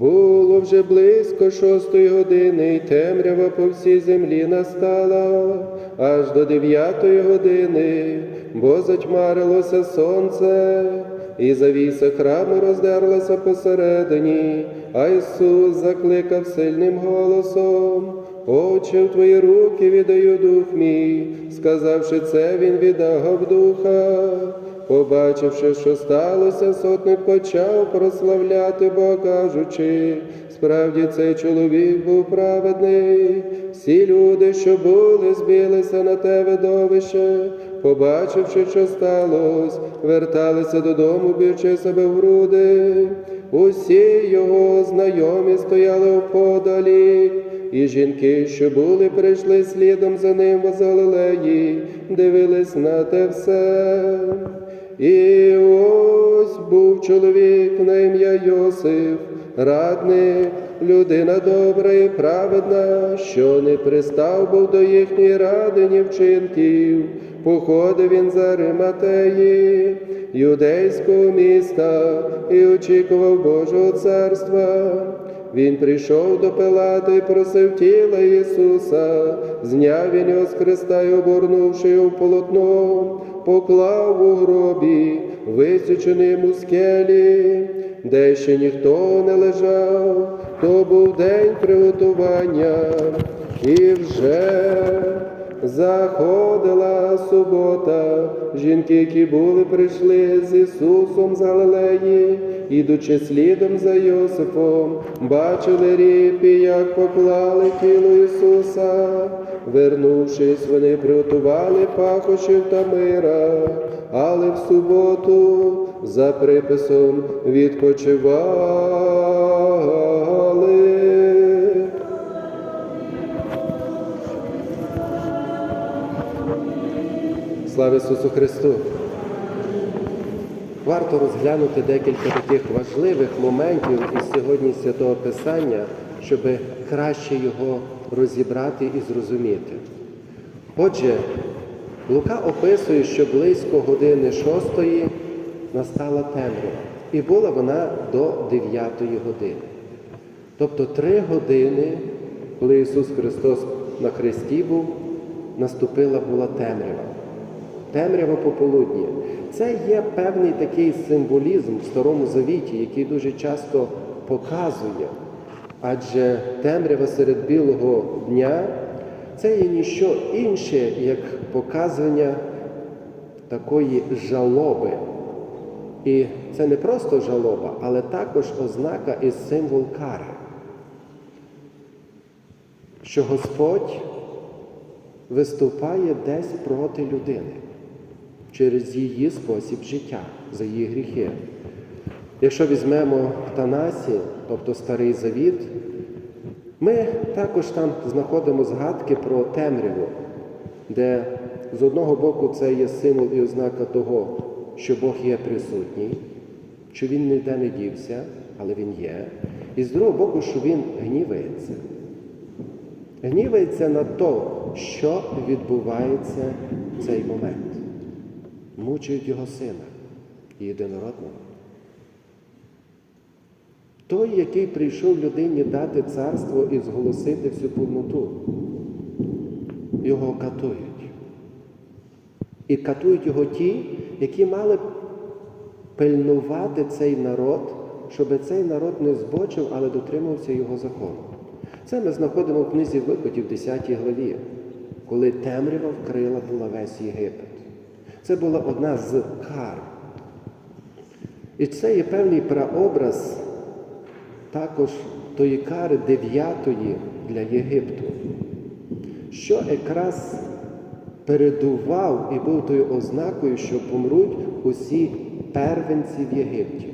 Було вже близько шостої години, і темрява по всій землі настала, аж до дев'ятої години, бо затьмарилося сонце, і завіса храму роздерлася посередині, а Ісус закликав сильним голосом. Отче, в твої руки віддаю дух мій, сказавши це, він віддав духа. Побачивши, що сталося, сотник почав прославляти Бога, кажучи, справді цей чоловік був праведний. Всі люди, що були, збілися на те видовище, побачивши, що сталося, верталися додому, б'ючи себе в груди. Усі його знайомі стояли вподалік, і жінки, що були, прийшли слідом за ним з Галилеї, дивились на те все. І ось був чоловік на ім'я Йосиф, радник, людина добра і праведна, що не пристав був до їхньої ради, ні вчинків. Походив він за Риматеї, юдейського міста, і очікував Божого царства. Він прийшов до Пилата і просив тіла Ісуса, зняв він його з хреста і обернувши його в полотно, поклав у гробі, висіченим у скелі, де ще ніхто не лежав, то був день приготування, і вже заходила субота. Жінки, які були, прийшли з Ісусом з Галилеї, ідучи слідом за Йосифом, бачили ріпі, як поклали тіло Ісуса. Вернувшись, вони приготували пахощів та мира, але в суботу за приписом відпочивали. Слава Ісусу Христу! Варто розглянути декілька таких важливих моментів із сьогодні Святого Писання, щоб краще його розібрати і зрозуміти. Отже, Лука описує, що близько години шостої настала темрява, і була вона до дев'ятої години. Тобто три години, коли Ісус Христос на хресті був, наступила була темрява. Темрява пополудні. Це є певний такий символізм в Старому Завіті, який дуже часто показує. Адже темрява серед білого дня це є ніщо інше, як показування такої жалоби. І це не просто жалоба, але також ознака і символ кари. Що Господь виступає десь проти людини через її спосіб життя, за її гріхи. Якщо візьмемо Танасі, тобто Старий Завіт, ми також там знаходимо згадки про темряву, де з одного боку це є символ і ознака того, що Бог є присутній, що Він ніде не дівся, але Він є. І з другого боку, що Він гнівається. Гнівається на те, що відбувається в цей момент. Мучають його сина єдинородного. Той, який прийшов людині дати царство і зголосити всю повноту, його катують. І катують його ті, які мали пильнувати цей народ, щоб цей народ не збочив, але дотримався його закону. Це ми знаходимо в книзі Викотів, 10 главі, коли темрява вкрила була весь Єгипет. Це була одна з кар. І це є певний прообраз також тої кари дев'ятої для Єгипту, що якраз передував і був тою ознакою, що помруть усі первенці в Єгипті.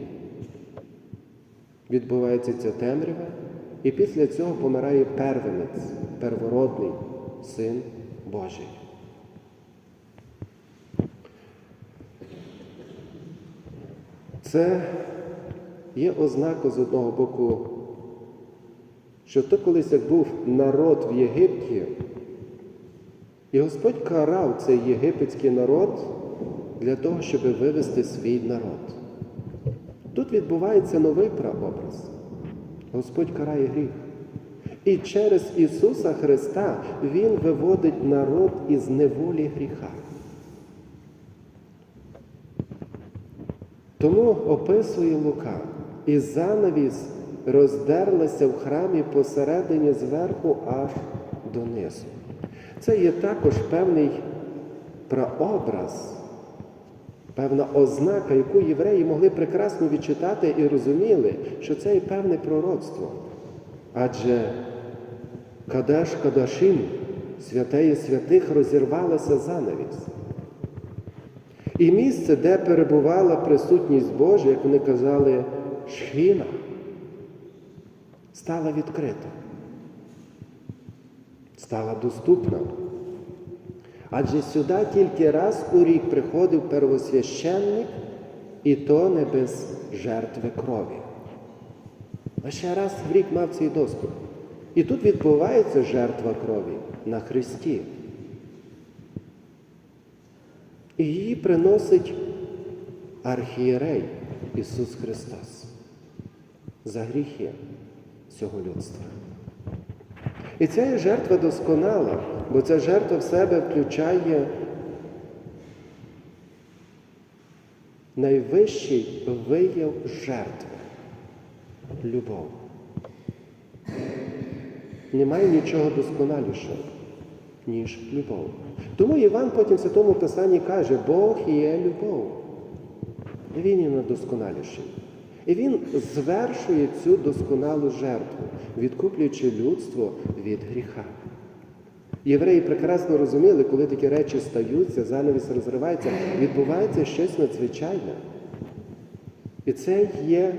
Відбувається ця темрява, і після цього помирає первенець, первородний син Божий. Це є ознака з одного боку, що то колись як був народ в Єгипті, і Господь карав цей єгипетський народ для того, щоб вивести свій народ. Тут відбувається новий прообраз. Господь карає гріх. І через Ісуса Христа Він виводить народ із неволі гріха. Тому описує Лука, і занавіс роздерлася в храмі посередині зверху аж донизу. Це є також певний прообраз, певна ознака, яку євреї могли прекрасно відчитати і розуміли, що це є певне пророцтво. Адже Кадеш Кадашим, святеє святих, розірвалася занавіс. І місце, де перебувала присутність Божа, як вони казали, шхіна, стала відкрита, стала доступна. Адже сюди тільки раз у рік приходив первосвященник, і то не без жертви крові. Лише раз в рік мав цей доступ. І тут відбувається жертва крові на Христі. І її приносить архієрей Ісус Христос за гріхи цього людства. І ця є жертва досконала, бо ця жертва в себе включає найвищий вияв жертви любов. Немає нічого досконалішого, ніж любов. Тому Іван потім в Святому Писанні каже, Бог є любов. Він є найдосконаліший. І він звершує цю досконалу жертву, відкуплюючи людство від гріха. Євреї прекрасно розуміли, коли такі речі стаються, занавіс розривається, відбувається щось надзвичайне. І це є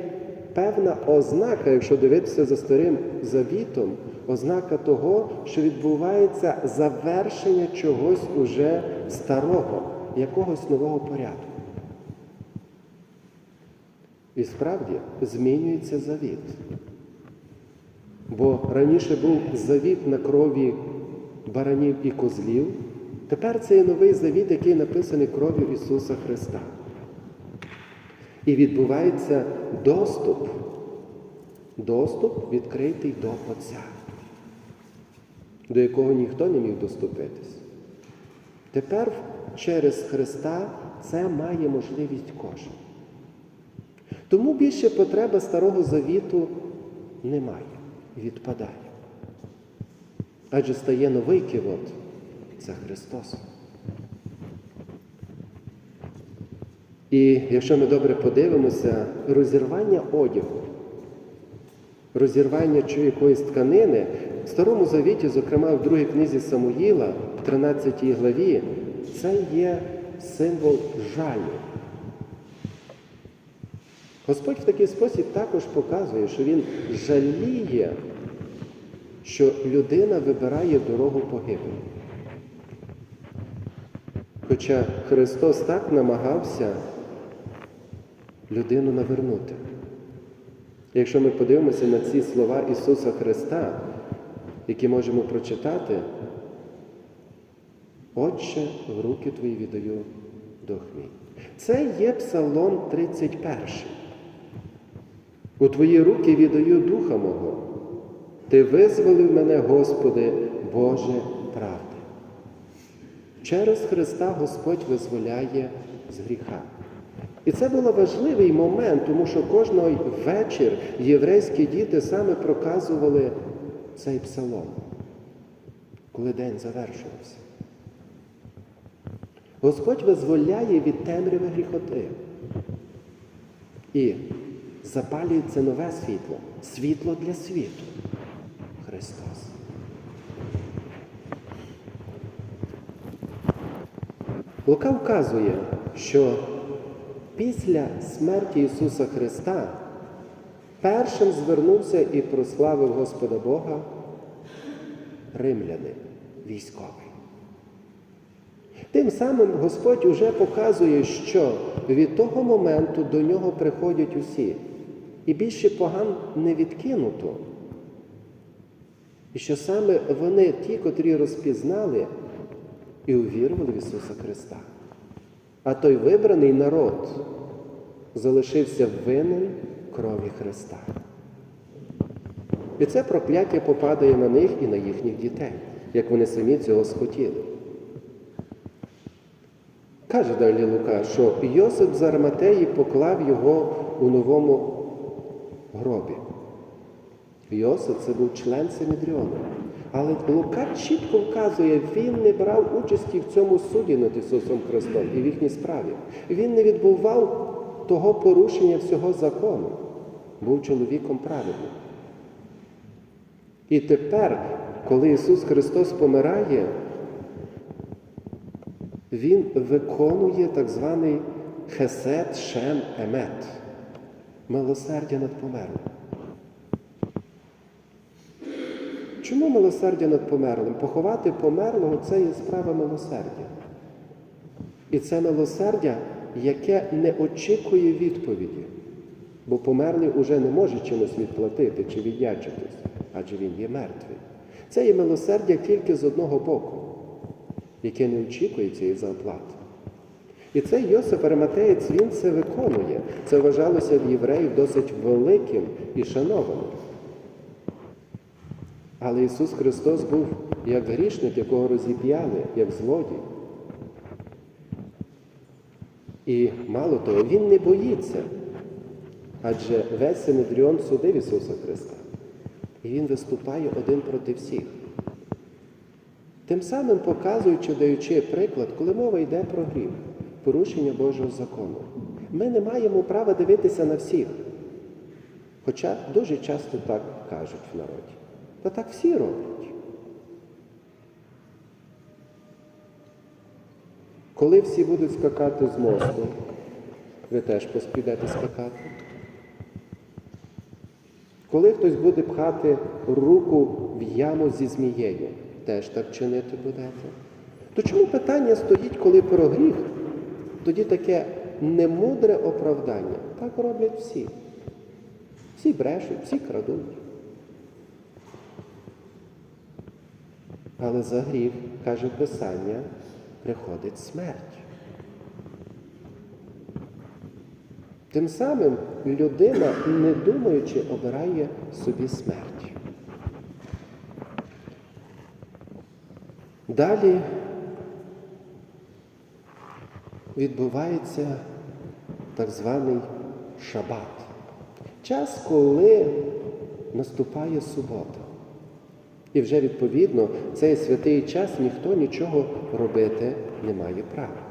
певна ознака, якщо дивитися за старим завітом, ознака того, що відбувається завершення чогось уже старого, якогось нового порядку. І справді змінюється завіт. Бо раніше був завіт на крові баранів і козлів, тепер це є новий завіт, який написаний кров'ю Ісуса Христа. І відбувається доступ, доступ відкритий до Отця, до якого ніхто не міг доступитись. Тепер через Христа це має можливість кожен. Тому більше потреби Старого Завіту немає, відпадає. Адже стає новий кивот це Христос. І якщо ми добре подивимося, розірвання одягу, розірвання чи якоїсь тканини в Старому Завіті, зокрема в другій книзі Самуїла, в 13 главі, це є символ жалю. Господь в такий спосіб також показує, що Він жаліє, що людина вибирає дорогу погибелі. Хоча Христос так намагався людину навернути. Якщо ми подивимося на ці слова Ісуса Христа, які можемо прочитати, Отче, в руки Твої віддаю дух мій. Це є Псалом 31. У Твої руки віддаю духа мого. Ти визволив мене, Господи, Боже правди. Через Христа Господь визволяє з гріха. І це був важливий момент, тому що кожного вечір єврейські діти саме проказували цей псалом, коли день завершувався. Господь визволяє від темряви гріхоти. І запалюється нове світло, світло для світу. Христос. Лука вказує, що після смерті Ісуса Христа першим звернувся і прославив Господа Бога римляни військовий. Тим самим Господь уже показує, що від того моменту до нього приходять усі, і більше поган не відкинуто. І що саме вони, ті, котрі розпізнали і увірували в Ісуса Христа. А той вибраний народ залишився винен крові Христа. І це прокляття попадає на них і на їхніх дітей, як вони самі цього схотіли. Каже далі Лука, що Йосип з Арматеї поклав його у новому гробі. Йосип це був член Синедріону. Але Лука чітко вказує, він не брав участі в цьому суді над Ісусом Христом і в їхній справі. Він не відбував того порушення всього закону. Був чоловіком праведним. І тепер, коли Ісус Христос помирає, Він виконує так званий хесед шем емет милосердя над померлим. Чому милосердя над померлим? Поховати померлого це є справа милосердя. І це милосердя, яке не очікує відповіді, бо померлий уже не може чимось відплатити чи віддячитись, адже він є мертвий. Це є милосердя тільки з одного боку, яке не очікує цієї заплати. І цей Йосип Ариматеєць, він це виконує. Це вважалося в євреїв досить великим і шанованим. Але Ісус Христос був як грішник, якого розіп'яли, як злодій. І мало того, Він не боїться, адже весь Синедріон судив Ісуса Христа. І Він виступає один проти всіх. Тим самим показуючи, даючи приклад, коли мова йде про гріх, порушення Божого закону. Ми не маємо права дивитися на всіх. Хоча дуже часто так кажуть в народі. Та так всі роблять. Коли всі будуть скакати з мосту, ви теж поспідете скакати. Коли хтось буде пхати руку в яму зі змією, теж так чинити будете. То чому питання стоїть, коли про гріх? Тоді таке немудре оправдання. Так роблять всі. Всі брешуть, всі крадуть. Але за гріх, каже Писання, приходить смерть. Тим самим людина, не думаючи, обирає собі смерть. Далі відбувається так званий шабат. Час, коли наступає субота. І вже відповідно цей святий час ніхто нічого робити не має права.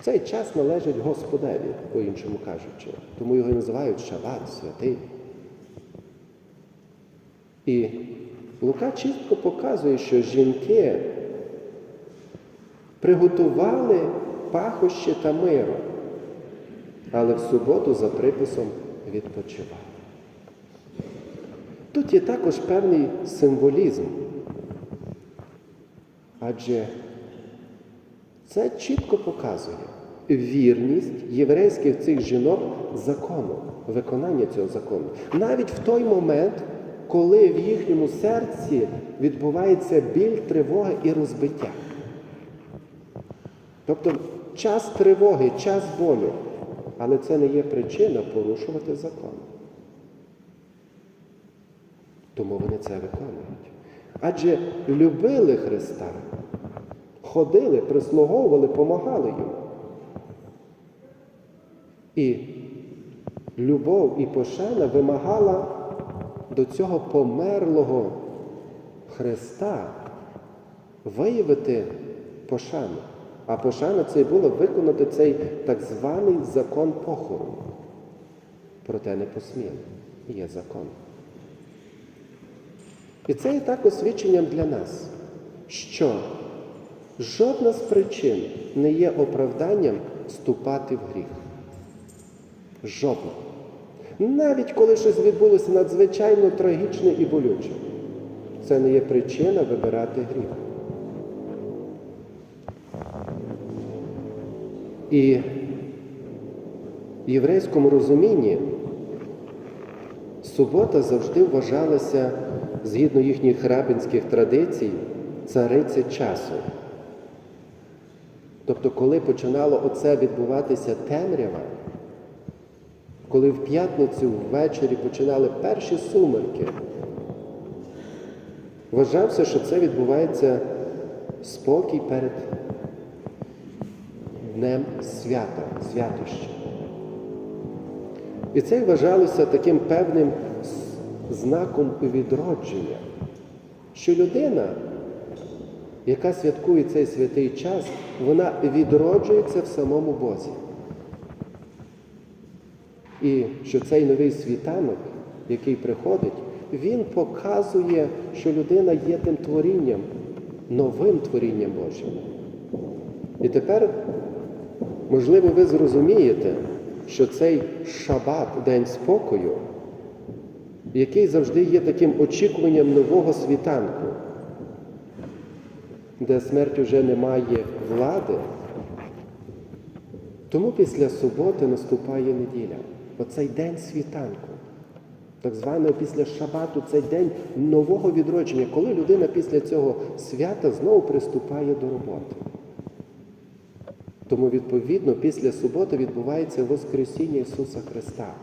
Цей час належить Господеві, по-іншому кажучи. Тому його і називають Шабат, святий. І Лука чітко показує, що жінки приготували пахощі та миру, але в суботу за приписом відпочивали. Тут є також певний символізм. Адже це чітко показує вірність єврейських цих жінок закону, виконання цього закону. Навіть в той момент, коли в їхньому серці відбувається біль, тривога і розбиття. Тобто час тривоги, час болю. Але це не є причина порушувати закон. Тому вони це виконують. Адже любили Христа, ходили, прислуговували, помагали йому. І любов і пошана вимагала до цього померлого Христа виявити пошану. А пошана це і було виконати цей так званий закон похорону. Проте не посміли. Є закон. І це є також свідченням для нас, що жодна з причин не є оправданням вступати в гріх. Жодна. Навіть коли щось відбулося надзвичайно трагічне і болюче, це не є причина вибирати гріх. І в єврейському розумінні субота завжди вважалася, згідно їхніх рабинських традицій, цариця часу. Тобто, коли починало оце відбуватися темрява, коли в п'ятницю ввечері починали перші сумерки, вважався, що це відбувається спокій перед днем свята, святоща. І це вважалося таким певним знаком відродження, що людина, яка святкує цей святий час, вона відроджується в самому Бозі. І що цей новий світанок, який приходить, він показує, що людина є тим творінням, новим творінням Божим. І тепер, можливо, ви зрозумієте, що цей шабат, день спокою, який завжди є таким очікуванням нового світанку, де смерть вже не має влади, тому після суботи наступає неділя. Оцей день світанку, так званого після шабату, цей день нового відродження, коли людина після цього свята знову приступає до роботи. Тому, відповідно, після суботи відбувається Воскресіння Ісуса Христа.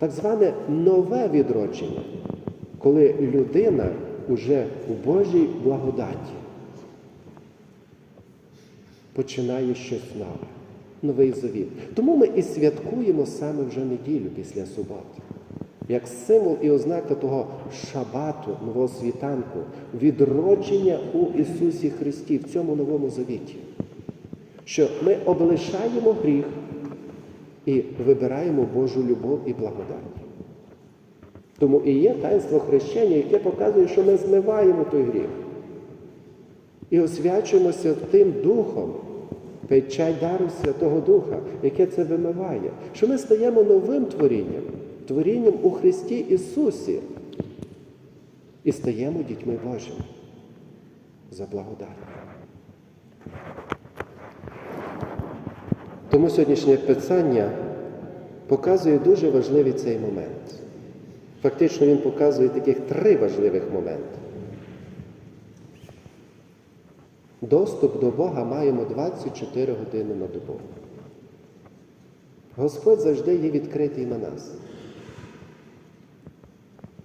Так зване нове відродження, коли людина уже у Божій благодаті починає щось нове, новий завіт. Тому ми і святкуємо саме вже неділю після суботи, як символ і ознака того шабату, нового світанку, відродження у Ісусі Христі в цьому новому завіті. Що ми облишаємо гріх і вибираємо Божу любов і благодать. Тому і є таїнство хрещення, яке показує, що ми змиваємо той гріх і освячуємося тим Духом, чай дару Святого Духа, яке це вимиває, що ми стаємо новим творінням, творінням у Христі Ісусі і стаємо дітьми Божими за благодать. Тому сьогоднішнє писання показує дуже важливий цей момент. Фактично він показує таких три важливих моменти. Доступ до Бога маємо 24 години на добу. Господь завжди є відкритий на нас.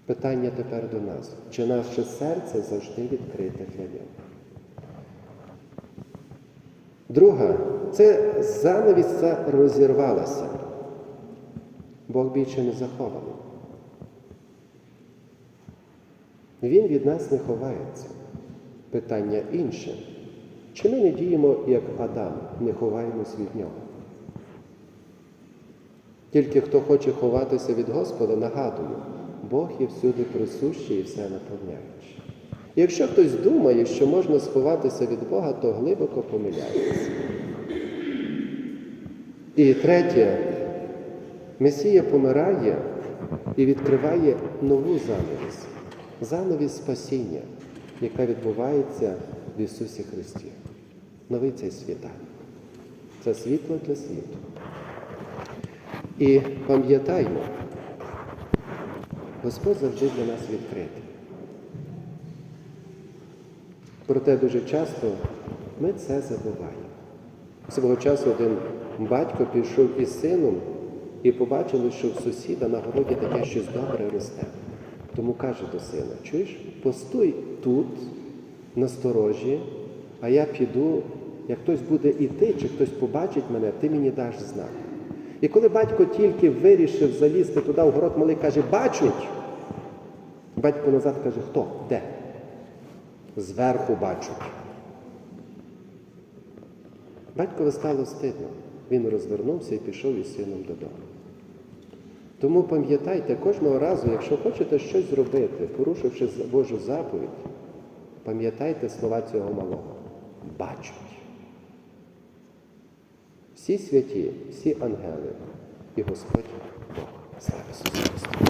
Питання тепер до нас. Чи наше серце завжди відкрите для нього? Друга, це занавіса розірвалася. Бог більше не захований. Він від нас не ховається. Питання інше. Чи ми не діємо, як Адам, не ховаємось від нього? Тільки хто хоче ховатися від Господа, нагадую, Бог є всюди присущий і все наповняючий. Якщо хтось думає, що можна сховатися від Бога, то глибоко помиляється. І третє, Месія помирає і відкриває нову занавіс, занавіс спасіння, яка відбувається в Ісусі Христі. Новий цей світанок. Це світло для світу. І пам'ятаймо, Господь завжди для нас відкритий. Проте дуже часто ми це забуваємо. Свого часу один батько пішов із сином і побачили, що в сусіда на городі таке щось добре росте. Тому каже до сина: чуєш, постуй тут, на сторожі, а я піду, як хтось буде іти, чи хтось побачить мене, ти мені даш знак. І коли батько тільки вирішив залізти туди в город малий, каже, бачать. Батько назад каже, хто? Де? Зверху бачать. Батькові стало стидно. Він розвернувся і пішов із сином додому. Тому пам'ятайте, кожного разу, якщо хочете щось зробити, порушивши Божу заповідь, пам'ятайте слова цього малого. Бачать. Всі святі, всі ангели і Господь Бог. Слава Ісусу Христу!